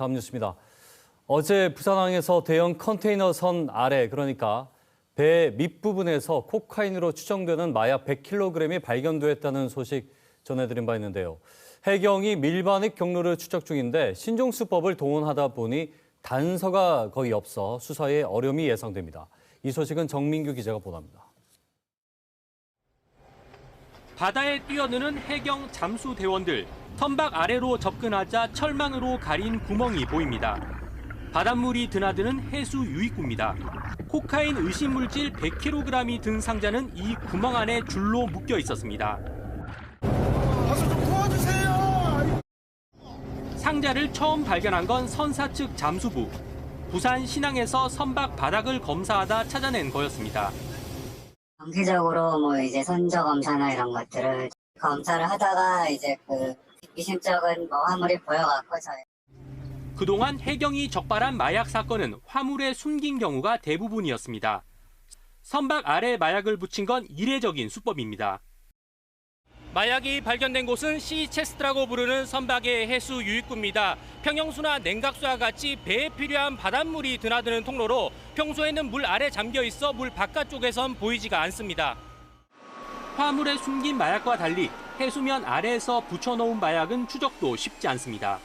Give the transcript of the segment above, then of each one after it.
다음 뉴스입니다. 어제 부산항에서 대형 컨테이너 선 아래 그러니까 배 밑부분에서 코카인으로 추정되는 마약 100kg이 발견됐다는 소식 전해드린 바 있는데요. 해경이 밀반입 경로를 추적 중인데 신종수법을 동원하다 보니 단서가 거의 없어 수사에 어려움이 예상됩니다. 이 소식은 정민규 기자가 보도합니다. 바다에 뛰어드는 해경 잠수 대원들 선박 아래로 접근하자 철망으로 가린 구멍이 보입니다. 바닷물이 드나드는 해수 유입구입니다. 코카인 의심 물질 100kg이 든 상자는 이 구멍 안에 줄로 묶여 있었습니다. 상자를 처음 발견한 건 선사 측 잠수부. 부산 신항에서 선박 바닥을 검사하다 찾아낸 거였습니다. 정기적으로 뭐 이제 선저 검사나 이런 것들을 검사를 하다가 이제 그 미심쩍은 뭐 화물이 보여갖고 저희 그동안 해경이 적발한 마약 사건은 화물에 숨긴 경우가 대부분이었습니다. 선박 아래 마약을 붙인 건 이례적인 수법입니다. 마약이 발견된 곳은 시체스트라고 부르는 선박의 해수 유입구입니다. 평형수나 냉각수와 같이 배에 필요한 바닷물이 드나드는 통로로 평소에는 물 아래 잠겨 있어 물 바깥쪽에선 보이지가 않습니다. 화물에 숨긴 마약과 달리 해수면 아래에서 붙여놓은 마약은 추적도 쉽지 않습니다.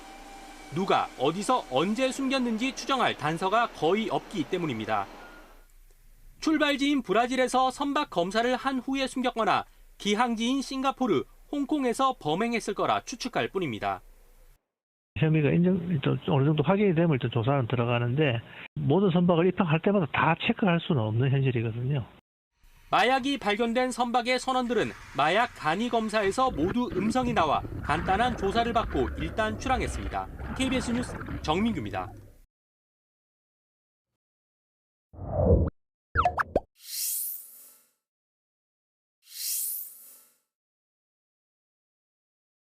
누가 어디서 언제 숨겼는지 추정할 단서가 거의 없기 때문입니다. 출발지인 브라질에서 선박 검사를 한 후에 숨겼거나 기항지인 싱가포르, 홍콩에서 범행했을 거라 추측할 뿐입니다. 혐의가 인정, 어느 정도 확인이 되면 일단 조사는 들어가는데 모든 선박을 입항할 때마다 다 체크할 수는 없는 현실이거든요. 마약이 발견된 선박의 선원들은 마약 간이 검사에서 모두 음성이 나와 간단한 조사를 받고 일단 출항했습니다. KBS 뉴스 정민규입니다.